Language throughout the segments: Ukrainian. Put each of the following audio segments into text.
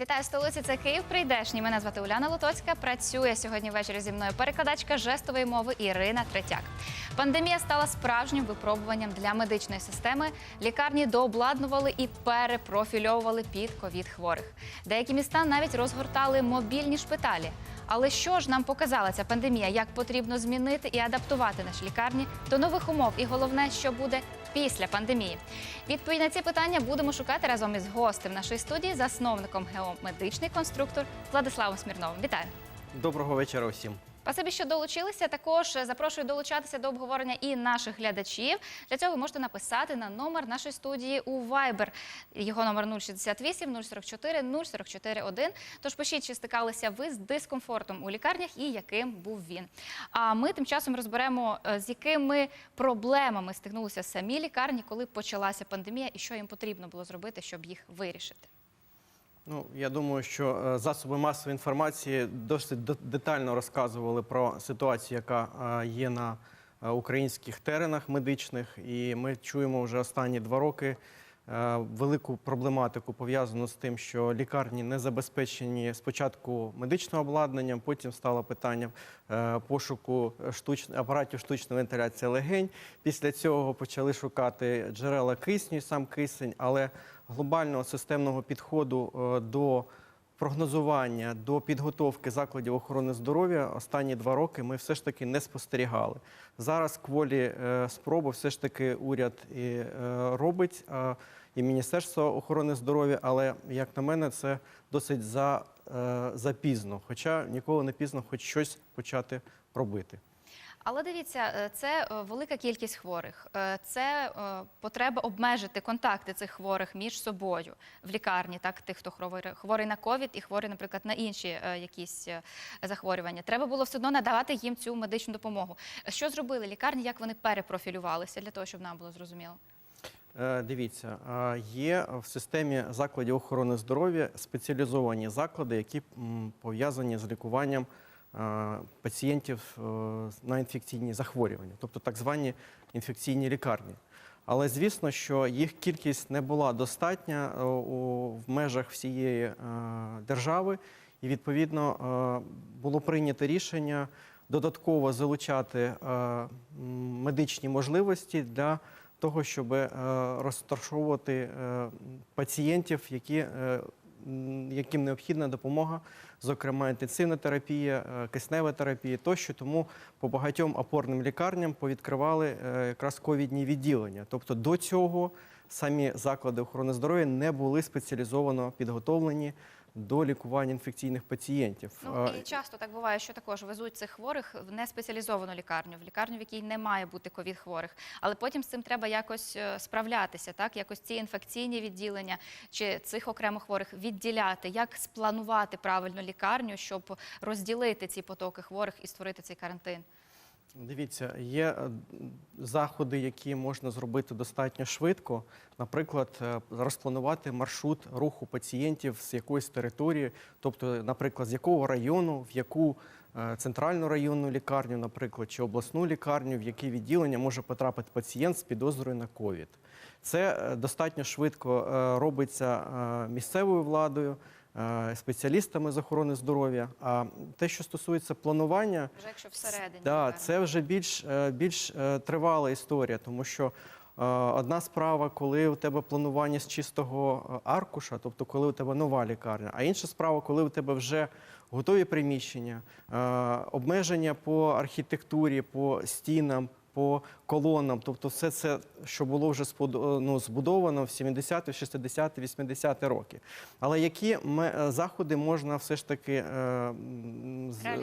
Вітаю столиці. Це Київ прийдешній. Мене звати Уляна Лотоцька. Працює сьогодні ввечері зі мною перекладачка жестової мови Ірина Третяк. Пандемія стала справжнім випробуванням для медичної системи. Лікарні дообладнували і перепрофільовували під ковід хворих. Деякі міста навіть розгортали мобільні шпиталі. Але що ж нам показала ця пандемія? Як потрібно змінити і адаптувати наші лікарні до нових умов? І головне, що буде після пандемії? Відповідь на ці питання будемо шукати разом із гостем нашої студії, засновником геомедичний конструктор Владиславом Смірновим. Вітаю! Доброго вечора усім. Спасибі, що долучилися. Також е, запрошую долучатися до обговорення і наших глядачів. Для цього ви можете написати на номер нашої студії у Viber. Його номер 068 044 044 1. Тож пишіть, чи стикалися ви з дискомфортом у лікарнях і яким був він. А ми тим часом розберемо, е, з якими проблемами стикнулися самі лікарні, коли почалася пандемія, і що їм потрібно було зробити, щоб їх вирішити. Ну, я думаю, що е, засоби масової інформації досить до- детально розказували про ситуацію, яка е, є на е, українських теренах медичних, і ми чуємо вже останні два роки велику проблематику пов'язану з тим, що лікарні не забезпечені спочатку медичним обладнанням, потім стало питання е, пошуку штуч... апаратів штучної вентиляції легень. Після цього почали шукати джерела кисню, сам кисень, але глобального системного підходу е, до прогнозування, до підготовки закладів охорони здоров'я останні два роки ми все ж таки не спостерігали. Зараз кволі е, спроби все ж таки уряд і е, робить, і Міністерство охорони здоров'я, але як на мене, це досить за, е, запізно, хоча ніколи не пізно хоч щось почати робити. Але дивіться, е, це е, велика кількість хворих. Е, Це потреба обмежити контакти цих хворих між собою в лікарні, так тих, хто хворий, хворий на ковід і хворий, наприклад, на інші якісь захворювання. Треба було все одно надавати їм цю медичну допомогу. Що зробили лікарні? Як вони перепрофілювалися для того, щоб нам було зрозуміло? Дивіться, є в системі закладів охорони здоров'я спеціалізовані заклади, які пов'язані з лікуванням пацієнтів е, на інфекційні захворювання, тобто так звані інфекційні лікарні. Але звісно, що їх кількість не була достатня е, в межах всієї е, держави, і відповідно е, було прийнято рішення додатково залучати е, медичні можливості для того, щоб е, розташовувати е, пацієнтів, які, е, яким необхідна допомога, зокрема інтенсивна терапія, е, киснева терапія тощо. Тому по багатьом опорним лікарням повідкривали е, якраз ковідні відділення. Тобто до цього самі заклади охорони здоров'я не були спеціалізовано підготовлені до лікування інфекційних пацієнтів. Ну і часто так буває, що також везуть цих хворих в неспеціалізовану лікарню, в лікарню, в якій не має бути ковід хворих. Але потім з цим треба якось е, справлятися, так якось ці інфекційні відділення чи цих окремо хворих відділяти, як спланувати правильно лікарню, щоб розділити ці потоки хворих і створити цей карантин. Дивіться, є е, заходи, які можна зробити достатньо швидко. Наприклад, е, розпланувати маршрут руху пацієнтів з якоїсь території, тобто, наприклад, з якого району, в яку е, центральну районну лікарню, наприклад, чи обласну лікарню, в яке відділення може потрапити пацієнт з підозрою на ковід. Це достатньо швидко робиться місцевою владою. Е, Спеціалістами з охорони здоров'я. А те, що стосується планування, Вже якщо всередині Да, це вже більш, е, більш е, тривала історія, тому що одна справа, коли у тебе планування з чистого аркуша, тобто коли у тебе нова лікарня, а інша справа, коли у тебе вже готові приміщення, обмеження по архітектурі, по стінам. По колонам, тобто все це, що було вже ну, збудовано в 70-ті, 60-ті, 80-ті роки. Але які е, заходи можна все ж таки е,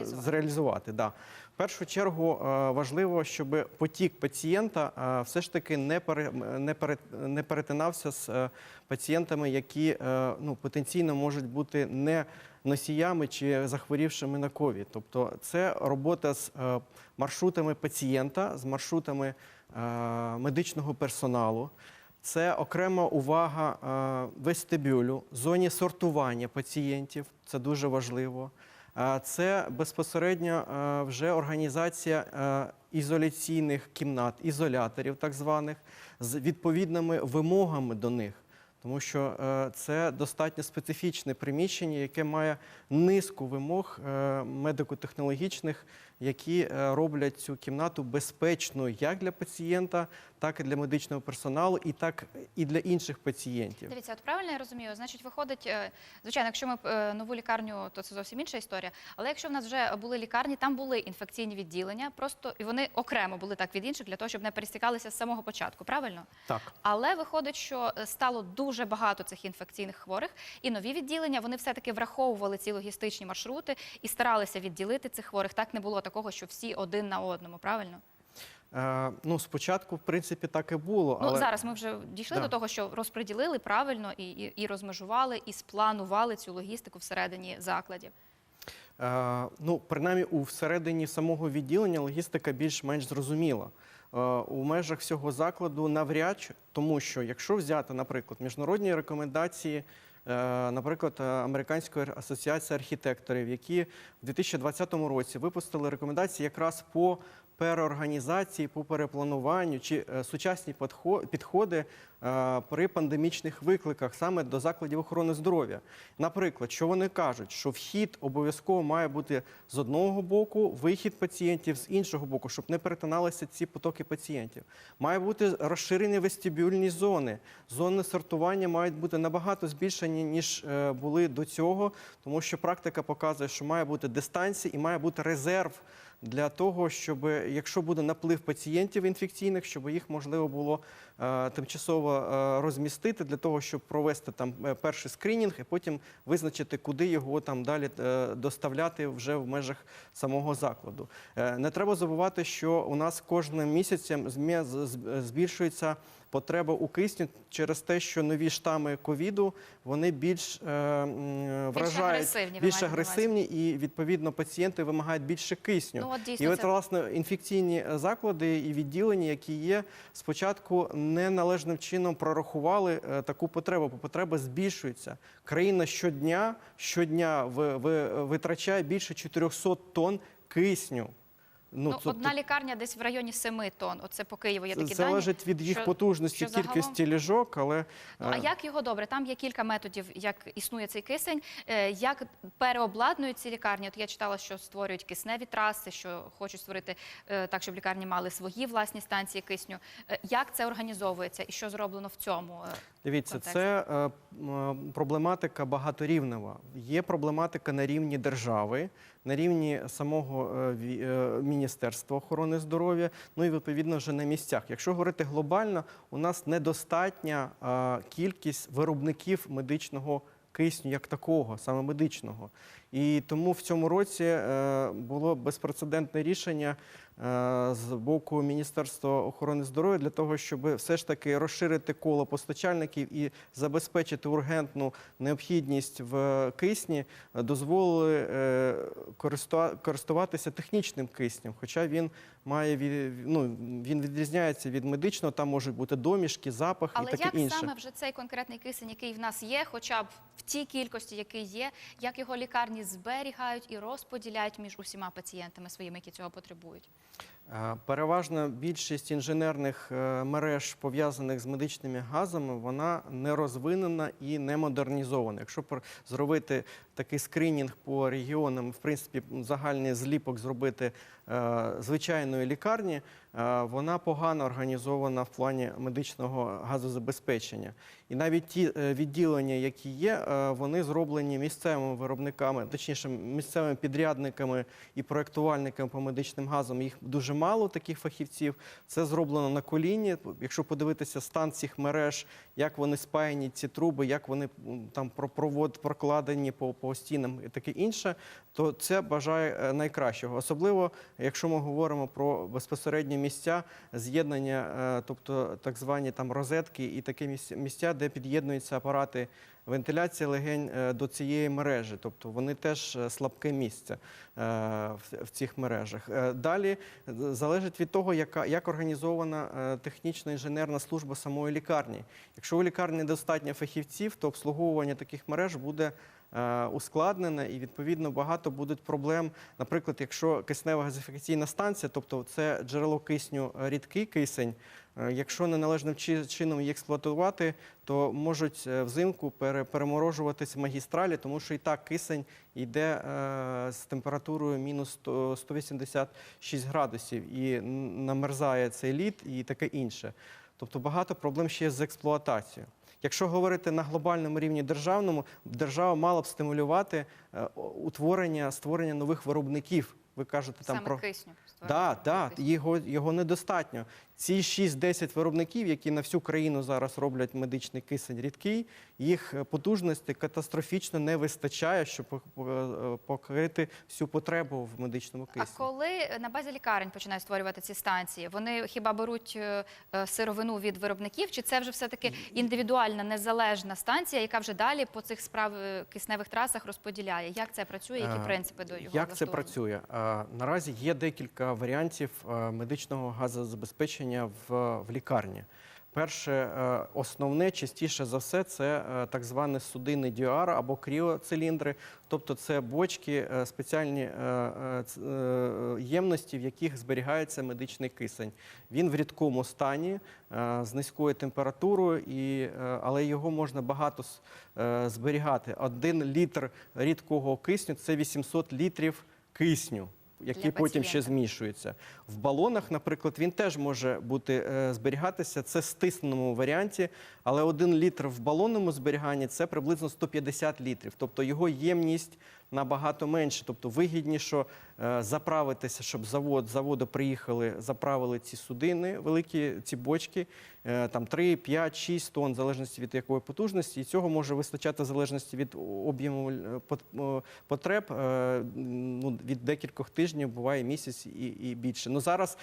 зреалізувати? Да. В першу чергу е, важливо, щоб потік пацієнта е, все ж таки не, пере, не, пере, не перетинався з е, пацієнтами, які е, ну, потенційно можуть бути не носіями чи захворівшими на ковід. Тобто це робота з е, маршрутами пацієнта, з маршрутами е, медичного персоналу. Це окрема увага е, вестибюлю, зоні сортування пацієнтів. Це дуже важливо. Це безпосередньо вже організація ізоляційних кімнат, ізоляторів, так званих, з відповідними вимогами до них. Тому що е, це достатньо специфічне приміщення, яке має низку вимог е, медико-технологічних, які е, роблять цю кімнату безпечною як для пацієнта, так і для медичного персоналу, і так і для інших пацієнтів. Дивіться, от правильно я розумію, значить, виходить, е, звичайно, якщо ми е, нову лікарню, то це зовсім інша історія. Але якщо в нас вже були лікарні, там були інфекційні відділення, просто і вони окремо були так від інших для того, щоб не пересікалися з самого початку, правильно? Так. Але виходить, що стало дуже багато цих інфекційних хворих, і нові відділення вони все-таки враховували ці логістичні маршрути і старалися відділити цих хворих. Так не було такого, що всі один на одному, правильно? Е, ну, спочатку, в принципі, так і було. Ну але... зараз ми вже дійшли Да. до того, що розподілили правильно і, і, і розмежували, і спланували цю логістику всередині закладів. Е, Ну, принаймні, у всередині самого відділення логістика більш-менш зрозуміла. Е, У межах всього закладу навряд, тому що якщо взяти, наприклад, міжнародні рекомендації, наприклад, е, Американської асоціації архітекторів, які в 2020 році випустили рекомендації якраз по переорганізації, по переплануванню чи е, сучасні підхо- підходи е, при пандемічних викликах саме до закладів охорони здоров'я. Наприклад, що вони кажуть, що вхід обов'язково має бути з одного боку, вихід пацієнтів з іншого боку, щоб не перетиналися ці потоки пацієнтів. Має бути розширені вестибюльні зони. Зони сортування мають бути набагато збільшені, ніж е, були до цього, тому що практика показує, що має бути дистанція і має бути резерв для того, щоб якщо буде наплив пацієнтів інфекційних, щоб їх можливо було е, тимчасово е, розмістити для того, щоб провести там е, перший скринінг і потім визначити, куди його там далі доставляти вже в межах самого закладу. Не треба забувати, що у нас кожним місяцем збільшується. Потреба у кисню через те, що нові штами ковіду вони більш е, вражають агресивні, більш на увазі. агресивні, і відповідно пацієнти вимагають більше кисню. Ну от дійсно І от це власне інфекційні заклади і відділення, які є, спочатку неналежним чином прорахували е, таку потребу, бо потреба збільшується. Країна щодня щодня ви- ви- витрачає більше 400 тонн кисню. Ну, тобто одна лікарня десь в районі 7 тонн. Оце по Києву є це такі залежить дані. від їх що- потужності, що загалом- ліжок, але Ну, а е, як його добре? Там є кілька методів, як існує цей кисень, е, як переобладнують ці лікарні. От я читала, що створюють кисневі траси, що хочуть створити е, так, щоб лікарні мали свої власні станції кисню. Як це організовується і що зроблено в цьому? Е? Дивіться, це е, проблематика багаторівнева. Є проблематика на рівні держави, на рівні самого е, е, Міністерства охорони здоров'я, ну і відповідно вже на місцях. Якщо говорити глобально, у нас недостатня е, кількість виробників медичного кисню як такого, саме медичного. І тому в цьому році е, було безпрецедентне рішення е, з боку Міністерства охорони здоров'я для того, щоб все ж таки розширити коло постачальників і забезпечити ургентну необхідність в кисні, дозволили е, користуватися технічним киснем. Хоча він має ну, він відрізняється від медичного, там можуть бути домішки, запах Але і таке як саме вже цей конкретний кисень, який в нас є, хоча б в тій кількості, який є, як його лікарні зберігають і розподіляють між усіма пацієнтами своїми, які цього потребують? Е, Переважна більшість інженерних е, мереж, пов'язаних з медичними газами, вона не розвинена і не модернізована. Якщо зробити такий скринінг по регіонам, в принципі, загальний зліпок зробити е, звичайної лікарні, е, вона погано організована в плані медичного газозабезпечення. І навіть ті е, відділення, які є, вони зроблені місцевими виробниками, точніше, місцевими підрядниками і проектувальниками по медичним газам. Їх дуже мало таких фахівців. Це зроблено на коліні. Якщо подивитися стан цих мереж, як вони спаяні, ці труби, як вони там про- провод прокладені по, по стінам і таке інше, то це бажає е, найкращого. Особливо, якщо ми говоримо про безпосередні місця з'єднання, е, тобто так звані там розетки і такі місця- де під'єднуються апарати вентиляції легень е, до цієї мережі, тобто вони теж слабке місце в, цих мережах. Далі залежить від того, яка як організована технічна інженерна служба самої лікарні. Якщо у лікарні недостатньо фахівців, то обслуговування таких мереж буде е, ускладнене, і відповідно багато будуть проблем. Наприклад, якщо киснева газифікаційна станція, тобто це джерело кисню е, рідкий кисень. е, Якщо неналежним чи- чином її експлуатувати, то можуть взимку пере- переморожуватися магістралі, тому що і так кисень йде з температурою мінус 100 186 градусів і намерзає цей лід і таке інше. Тобто багато проблем ще з експлуатацією. Якщо говорити на глобальному рівні державному, держава мала б стимулювати е, утворення, створення нових виробників. Ви кажете там Саме про кисню. Да, да, його, його недостатньо. Ці 6-10 виробників, які на всю країну зараз роблять медичний кисень рідкий, їх е, потужності катастрофічно не вистачає, щоб е, покрити всю потребу в медичному А коли на базі лікарень починають створювати ці станції, вони хіба беруть е, е, сировину від виробників, чи це вже все-таки індивідуальна незалежна станція, яка вже далі по цих справ е, кисневих трасах розподіляє? Як це працює? Які Е, принципи до його Як це працює? Е, Наразі є декілька варіантів е, медичного газозабезпечення в, в лікарні. Перше, е, основне, частіше за все, це е, так зване судинний діар або кріоциліндри, тобто це бочки, е, спеціальні ємності, в яких зберігається медичний кисень. Він в рідкому стані з низькою температурою, і, але його можна багато зберігати. Один літр рідкого кисню це 800 літрів кисню. Який Для потім ще змішується. В балонах, наприклад, він теж може бути е, зберігатися. Це в стисненому варіанті, але один літр в балонному зберіганні це приблизно 150 літрів. Тобто його ємність набагато менше. Тобто вигідніше е, заправитися, щоб завод, заводу приїхали, заправили ці судини, великі ці бочки, е, там 3, 5, 6 тонн, в залежності від якої потужності. І цього може вистачати в залежності від об'єму е, пот- потреб ну, від декількох тижнів, буває місяць і, і більше. Ну зараз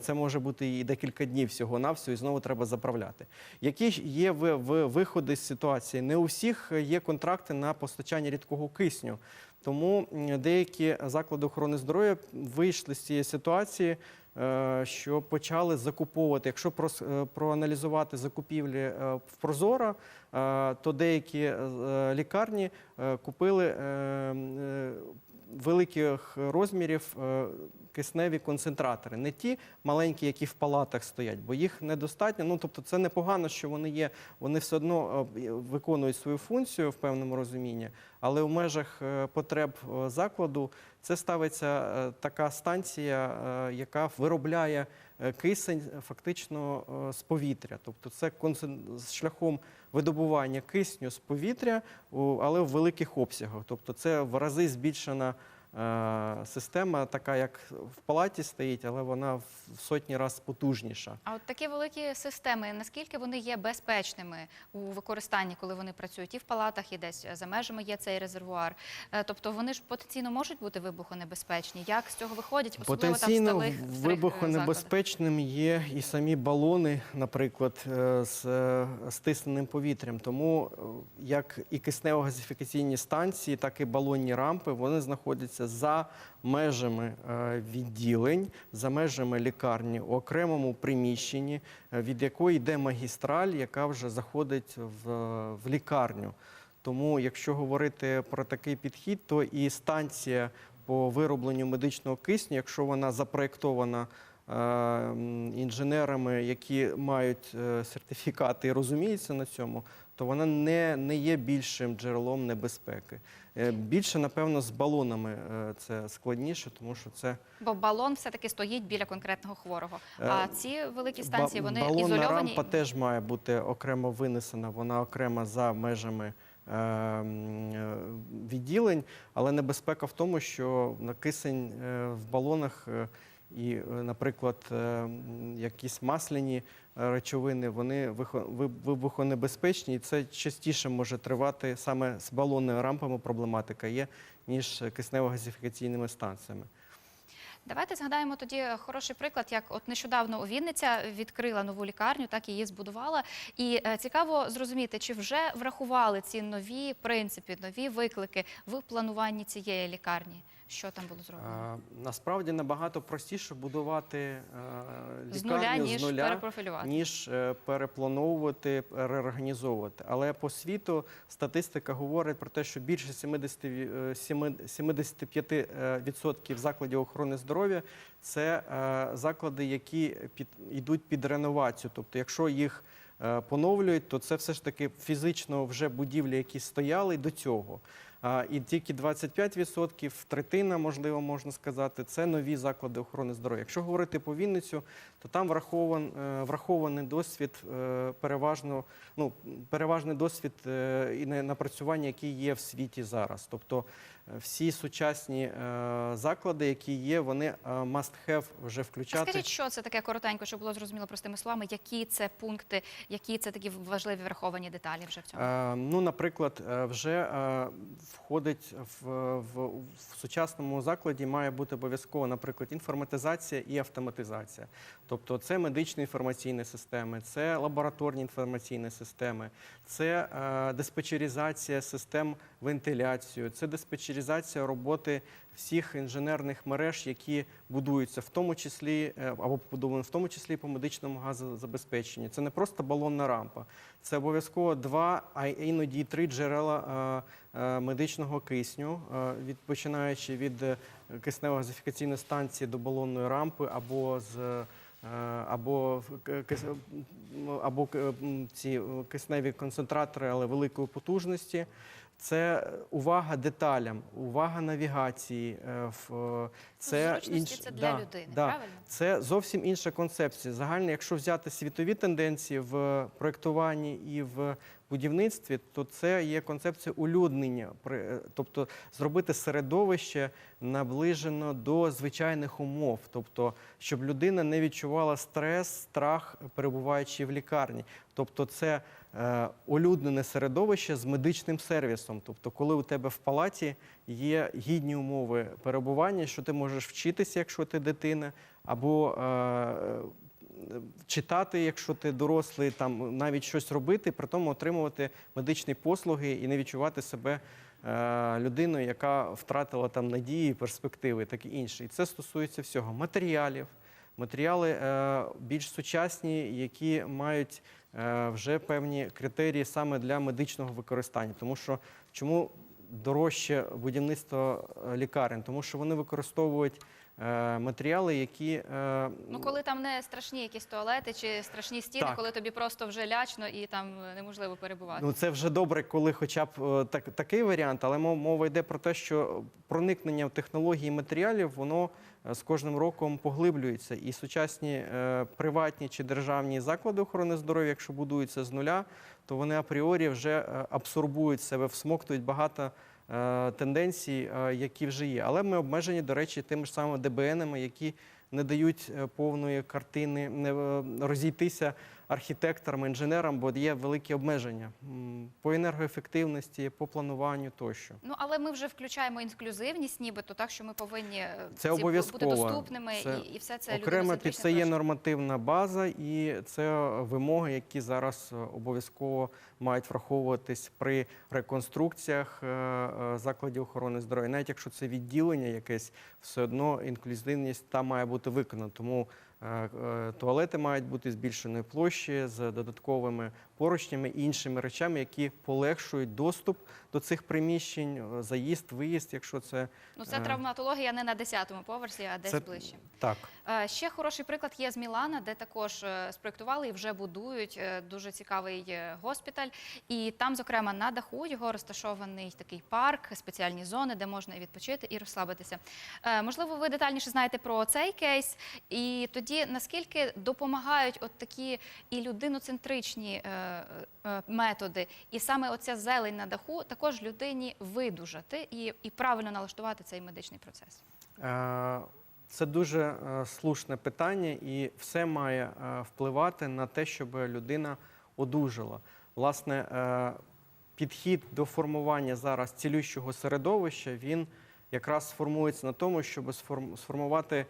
це може бути і декілька днів всього навсього, і знову треба заправляти. Які ж є ви- ви- виходи з ситуації? Не у всіх є контракти на постачання рідкого кисню. Тому деякі заклади охорони здоров'я вийшли з цієї ситуації, е, що почали закуповувати. Якщо е, проаналізувати закупівлі е, в Прозоро, то деякі лікарні купили великих розмірів кисневі концентратори, не ті маленькі, які в палатах стоять, бо їх недостатньо. Ну тобто, це непогано, що вони є. Вони все одно е, виконують свою функцію в певному розумінні, але в межах е, потреб е, закладу це ставиться така станція, яка виробляє кисень фактично з повітря. Тобто, це шляхом видобування кисню з повітря, але в великих обсягах. Тобто, це в рази збільшена. Е, Система така, як в палаті стоїть, але вона в сотні разів потужніша. А от такі великі системи, наскільки вони є безпечними у використанні, коли вони працюють і в палатах, і десь за межами є цей резервуар. Е, Тобто вони ж потенційно можуть бути вибухонебезпечні. Як з цього виходять? Особливо там в Потенційно старих, е, вибухонебезпечним є і самі балони, наприклад, з стисненим повітрям. Тому як і киснево-газифікаційні станції, так і балонні рампи вони знаходяться за межами е, відділень, за межами лікарні у окремому приміщенні, е, від якої йде магістраль, яка вже заходить в, в лікарню. Тому, якщо говорити про такий підхід, то і станція по виробленню медичного кисню, якщо вона запроєктована е, інженерами, які мають е, сертифікати і розуміються на цьому, то вона не, не є більшим джерелом небезпеки. Е, Більше, напевно, з балонами е, це складніше, тому що це Бо балон все-таки стоїть біля конкретного хворого. Е, А ці великі станції, вони балонна ізольовані. рампа теж має бути окремо винесена, вона окремо за межами відділень, але небезпека в тому, що на кисень в балонах і, наприклад, якісь масляні речовини, вони вибухонебезпечні, і це частіше може тривати саме з балонними рампами проблематика є, ніж киснево-газифікаційними станціями. Давайте згадаємо тоді хороший приклад, як от нещодавно Вінниця відкрила нову лікарню, так її збудувала. І е, цікаво зрозуміти, чи вже врахували ці нові принципи, нові виклики в плануванні цієї лікарні. Що там було зроблено? А, Насправді набагато простіше будувати е, З нуля, ніж з нуля, перепрофілювати. ніж е, переплановувати, реорганізовувати. Але по світу статистика говорить про те, що більше 70, е, сіми- 75% закладів охорони здоров'я це е, заклади, які під, йдуть під реновацію. Тобто, якщо їх е, поновлюють, то це все ж таки фізично вже будівлі, які стояли до цього. І тільки 25%, третина, можливо, можна сказати, це нові заклади охорони здоров'я. Якщо говорити по Вінницю, то там врахован, е, врахований досвід е, переважно, ну, переважний досвід е, і на- напрацювання, які є в світі зараз. Тобто всі сучасні е, заклади, які є, вони е, must have вже А включати. Скажіть, що це таке коротенько, щоб було зрозуміло простими словами, які це пункти, які це такі важливі враховані деталі вже в цьому? Е, Ну, наприклад, вже входить в, в, в сучасному закладі має бути обов'язково, наприклад, інформатизація і автоматизація. Тобто це медичні інформаційні системи, це лабораторні інформаційні системи, це диспетчеризація систем вентиляції, це диспетчеризація роботи всіх інженерних мереж, які будуються, в тому числі е, або побудовані в тому числі по медичному газозабезпеченню. Це не просто балонна рампа, це обов'язково два, а іноді три джерела е, е, медичного кисню, починаючи від е, киснево-газифікаційної станції до балонної рампи або з або або ці кисневі концентратори, але великої потужності. Це увага деталям, увага навігації. е, е, Це Ну, Зручності інш- це для да, людини, да. правильно? Це зовсім інша концепція. Загально, якщо взяти світові тенденції в проєктуванні і в будівництві, то це є концепція улюднення, е, тобто зробити середовище наближено до звичайних умов, тобто щоб людина не відчувала стрес, страх, перебуваючи в лікарні. Тобто, це улюднене середовище з медичним сервісом. Тобто, коли у тебе в палаті є гідні умови перебування, що ти можеш вчитися, якщо ти дитина, або е, читати, якщо ти дорослий, там навіть щось робити, при тому отримувати медичні послуги і не відчувати себе е, людиною, яка втратила там надії, перспективи, так і інше. І це стосується всього матеріалів. Матеріали е, більш сучасні, які мають е, вже певні критерії саме для медичного використання. Тому що чому дорожче будівництво е, лікарень? Тому що вони використовують е, матеріали, які е, Ну, коли там не страшні якісь туалети чи страшні стіни, Так. коли тобі просто вже лячно і там е, неможливо перебувати. Ну, це вже добре, коли хоча б е, так, такий варіант, але мов- мова йде про те, що проникнення в технології матеріалів, воно е, з кожним роком поглиблюється. І сучасні е, приватні чи державні заклади охорони здоров'я, якщо будуються з нуля, то вони апріорі вже е, абсорбують себе, всмоктують багато е, тенденцій, е, які вже є. Але ми обмежені, до речі, тими ж самими ДБНами, які не дають е, повної картини, е, розійтися архітекторам, інженерам, бо є великі обмеження по енергоефективності, по плануванню тощо. Ну але ми вже включаємо інклюзивність, нібито так, що ми повинні е, Це обов'язково. бути доступними Це і, і все це Окремо під це є нормативна база, і це вимоги, які зараз е, обов'язково мають враховуватись при реконструкціях е, закладів охорони здоров'я. Навіть якщо це відділення якесь, все одно інклюзивність там має бути виконана. Тому туалети мають бути збільшеної площі з додатковими поручнями і іншими речами, які полегшують доступ до цих приміщень, е, заїзд, виїзд, якщо це Ну це е, травматологія не на 10-му поверсі, а десь це- ближче. так. Е, Ще хороший приклад є з Мілана, де також спроектували і вже будують дуже цікавий госпіталь. І там, зокрема, на даху його розташований такий парк, спеціальні зони, де можна і відпочити і розслабитися. Можливо, ви детальніше знаєте про цей кейс. І тоді наскільки допомагають от такі і людиноцентричні методи, і саме оця зелень на даху також людині видужати і, і правильно налаштувати цей медичний процес. Е, Це дуже е, слушне питання, і все має е, впливати на те, щоб людина одужала. Власне, е, підхід до формування зараз цілющого середовища він якраз сформується на тому, щоб сформувати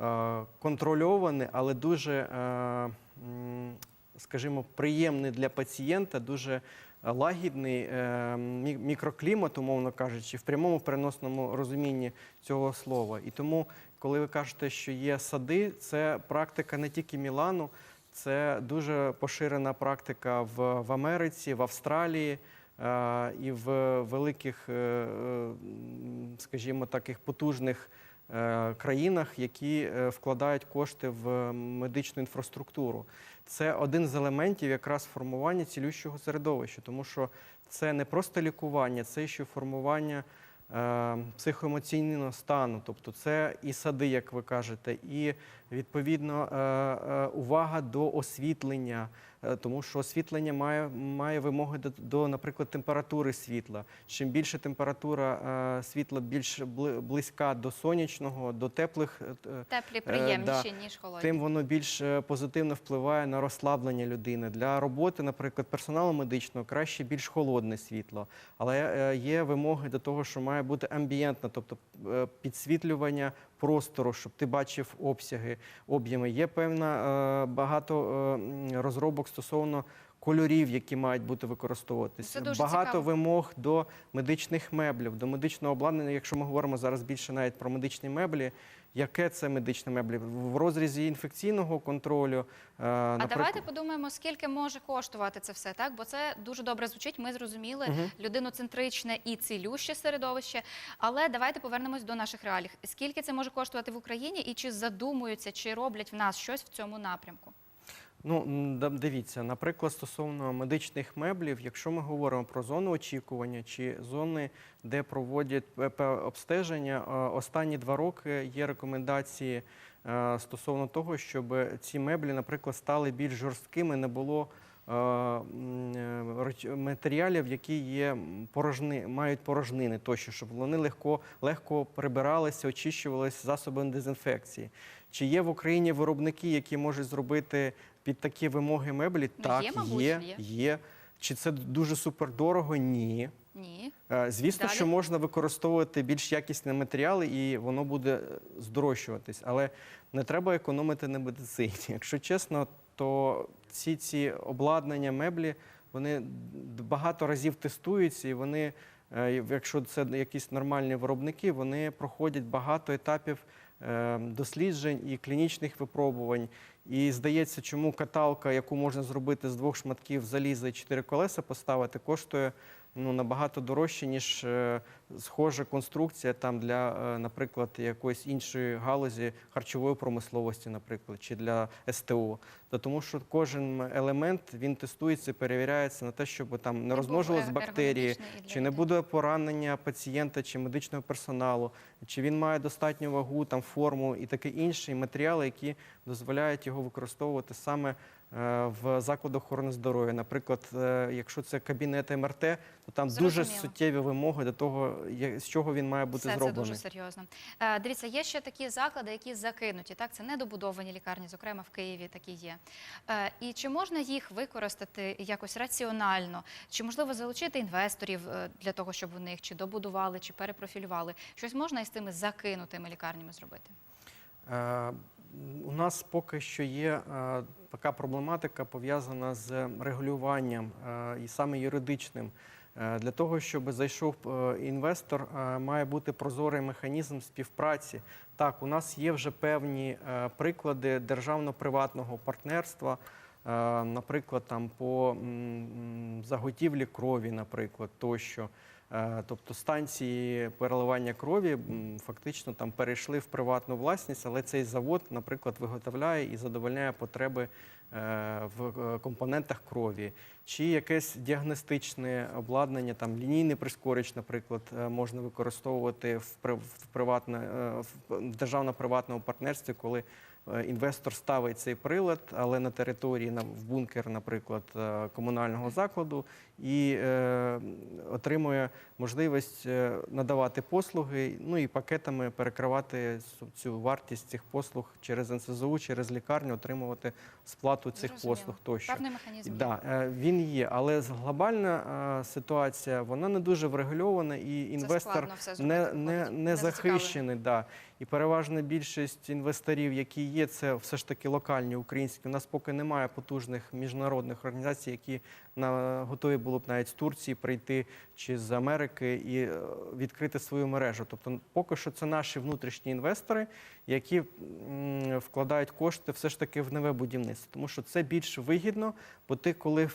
е, контрольоване, але дуже е, скажімо, приємний для пацієнта, дуже лагідний е, мікроклімат, умовно кажучи, в прямому переносному розумінні цього слова. І тому, коли ви кажете, що є сади, це практика не тільки Мілану, це дуже поширена практика в, в Америці, в Австралії е, і в великих, е, е, скажімо, таких потужних е, країнах, які е, вкладають кошти в медичну інфраструктуру. Це один з елементів якраз формування цілющого середовища, тому що це не просто лікування, це ще формування е, психоемоційного стану. Тобто це і сади, як ви кажете, і відповідно е, е, увага до освітлення, тому що освітлення має, має вимоги до, до, наприклад, температури світла. Чим більше температура е, світла більш близька до сонячного, до теплих. е, е, Теплі, да. приємніші, ніж холодні. Тим воно більш е, позитивно впливає на розслаблення людини. Для роботи, наприклад, персоналу медичного краще більш холодне світло. Але е, є вимоги до того, що має бути амбієнтно, тобто е, підсвітлювання простору, щоб ти бачив обсяги, об'єми. Є певна е, багато е, розробок стосовно. Кольорів, які мають бути використовуватися, багато цікаво. вимог до медичних меблів, до медичного обладнання. Якщо ми говоримо зараз більше навіть про медичні меблі, яке це медичне меблі в розрізі інфекційного контролю. е, А давайте подумаємо, скільки може коштувати це все, так? Бо це дуже добре звучить. Ми зрозуміли Мгм. людиноцентричне і цілюще середовище. Але давайте повернемось до наших реалій. Скільки це може коштувати в Україні, і чи задумуються, чи роблять в нас щось в цьому напрямку? Ну, дивіться, наприклад, стосовно медичних меблів, якщо ми говоримо про зону очікування чи зони, де проводять обстеження, е, останні два роки є рекомендації е, стосовно того, щоб ці меблі, наприклад, стали більш жорсткими, не було е, матеріалів, які є порожни, мають порожнини тощо, щоб вони легко, легко прибиралися, очищувалися засобами дезінфекції. Чи є в Україні виробники, які можуть зробити під такі вимоги меблі? Ну, так, є, мабуть, є, є. є. Чи це дуже супердорого? Ні. Ні. Е, Звісно, Далі. що можна використовувати більш якісні матеріали і воно буде здорожчуватись, але не треба економити на медицині. Якщо чесно, то ці ці обладнання, меблі, вони багато разів тестуються, і вони, е, якщо це якісь нормальні виробники, вони проходять багато етапів е, досліджень і клінічних випробувань. І здається, чому каталка, яку можна зробити з двох шматків заліза і чотири колеса поставити, коштує ну, набагато дорожче, ніж е, схожа конструкція там для, е, наприклад, якоїсь іншої галузі харчової промисловості, наприклад, чи для СТО. Та тому що кожен елемент він тестується, перевіряється на те, щоб там не був розмножились бактерії, чи не буде поранення пацієнта чи медичного персоналу, чи він має достатню вагу, там форму і таке інше, і матеріали, які дозволяють його використовувати саме е, в закладах охорони здоров'я. Наприклад, е, якщо це кабінет МРТ, то там дуже суттєві вимоги до того, з чого він має бути Все це дуже серйозно. Е, Дивіться, є ще такі заклади, які закинуті. Так, це недобудовані лікарні, зокрема в Києві такі є. Е, І чи можна їх використати якось раціонально? Чи можливо залучити інвесторів е, для того, щоб вони їх чи добудували, чи перепрофілювали? Щось можна із тими закинутими лікарнями зробити? У нас поки що є е, така проблематика пов'язана з регулюванням е, і саме юридичним. Е, Для того, щоб зайшов інвестор, має бути прозорий механізм співпраці. Так, у нас є вже певні приклади державно-приватного партнерства, наприклад, там по заготівлі крові, наприклад, тощо. Е, Тобто станції переливання крові фактично там перейшли в приватну власність, але цей завод, наприклад, виготовляє і задовольняє потреби е, в е, компонентах крові. Чи якесь діагностичне обладнання, там лінійний прискорич, наприклад, можна використовувати в, приватне, в державно-приватному партнерстві, коли інвестор ставить цей прилад, але на території в бункер, наприклад, комунального закладу, і е, отримує можливість е, надавати послуги, ну і пакетами перекривати цю вартість цих послуг через НСЗУ, через лікарню, отримувати сплату цих Зрозуміло. послуг тощо. Певний механізм. Да, е, він є, але глобальна е, ситуація вона не дуже врегульована, і інвестор не, зробити, не, не не захищений. Да. І переважна більшість інвесторів, які є, це все ж таки локальні українські. У нас поки немає потужних міжнародних організацій, які на готові були б навіть з Турції прийти чи з Америки і е, відкрити свою мережу. Тобто, поки що це наші внутрішні інвестори, які вкладають кошти все ж таки в нове будівництво, тому що це більш вигідно, бо ти коли е,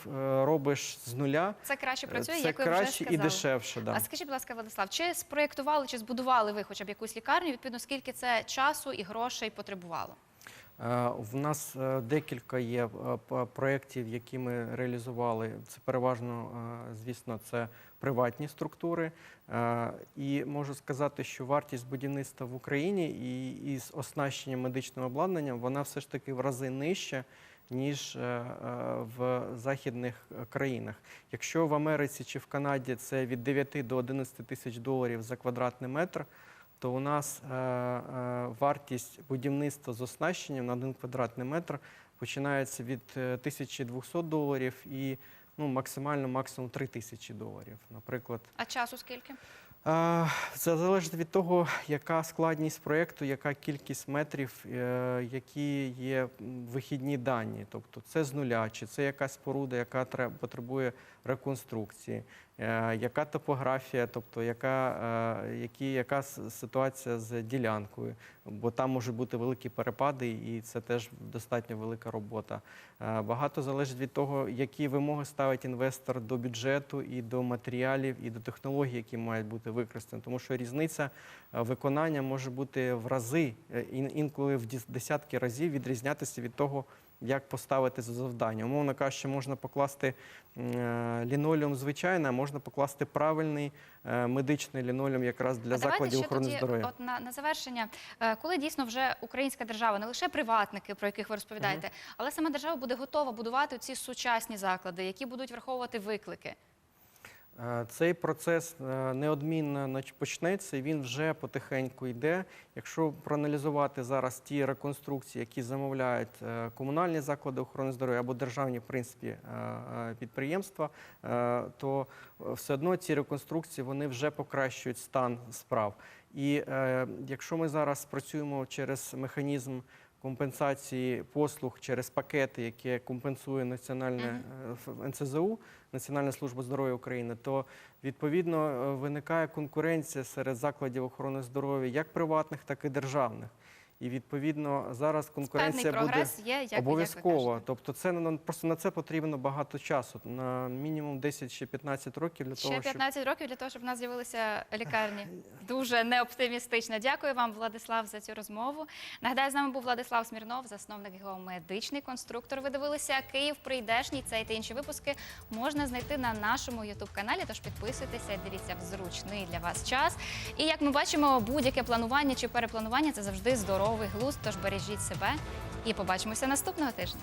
робиш з нуля, Це краще е, працює, це як ви вже краще і дешевше. Да. А скажіть, будь ласка, Владислав, чи спроєктували, чи збудували ви хоча б якусь лікарню? Відповідно, скільки це часу і грошей потребувало? Е, В нас е, декілька є е, проєктів, які ми реалізували. Це переважно, звісно, це приватні структури. І можу сказати, що вартість будівництва в Україні і із оснащенням медичним обладнанням вона все ж таки в рази нижча. Ніж в західних країнах. Якщо в Америці чи в Канаді це від 9 до 11 тисяч доларів за квадратний метр, то у нас е, е, вартість будівництва з оснащенням на один квадратний метр починається від е, 1200 доларів і ну, максимально максимум 3000 доларів. Наприклад, А часу скільки? Е, Це залежить від того, яка складність проєкту, яка кількість метрів, е, які є вихідні дані. Тобто це з нуля, чи це якась споруда, яка треб- потребує реконструкції, е, яка топографія, тобто яка, е, які, яка ситуація з ділянкою, бо там можуть бути великі перепади, і це теж достатньо велика робота. Е, Багато залежить від того, які вимоги ставить інвестор до бюджету і до матеріалів, і до технологій, які мають бути використані. Тому що різниця е, виконання може бути в рази, е, інколи в дес- десятки разів відрізнятися від того, як поставити за завдання. Умовно кажучи, можна покласти е, лінолеум звичайний, а можна покласти правильний е, медичний лінолеум якраз для а закладів охорони здоров'я. от на, на завершення, е, коли дійсно вже українська держава, не лише приватники, про яких ви розповідаєте, але сама держава буде готова будувати ці сучасні заклади, які будуть враховувати виклики. Е, Цей процес е, неодмінно почнеться, він вже потихеньку йде. Якщо проаналізувати зараз ті реконструкції, які замовляють е, комунальні заклади охорони здоров'я або державні в принципі підприємства, то все одно ці реконструкції вони вже покращують стан справ. І якщо ми зараз працюємо через механізм компенсації послуг через пакети, які компенсує національне е, НСЗУ, Національна служба здоров'я України, то відповідно е, виникає конкуренція серед закладів охорони здоров'я як приватних, так і державних. І відповідно зараз Певний конкуренція буде прогрес є, як, обов'язково. Як ви кажете. тобто, це на- просто на це потрібно багато часу, на мінімум 10 чи 15 років для Ще того, щоб 15 років для того, щоб в нас з'явилися лікарні. Дуже неоптимістично. Дякую вам, Владислав, за цю розмову. Нагадаю, з нами був Владислав Смірнов, засновник геомедичний конструктор. Ви дивилися Київ прийдешній. Цей та інші випуски можна знайти на нашому ютуб каналі. Тож підписуйтеся, дивіться в зручний для вас час. І як ми бачимо, будь-яке планування чи перепланування це завжди здоровий глузд, тож бережіть себе і побачимося наступного тижня.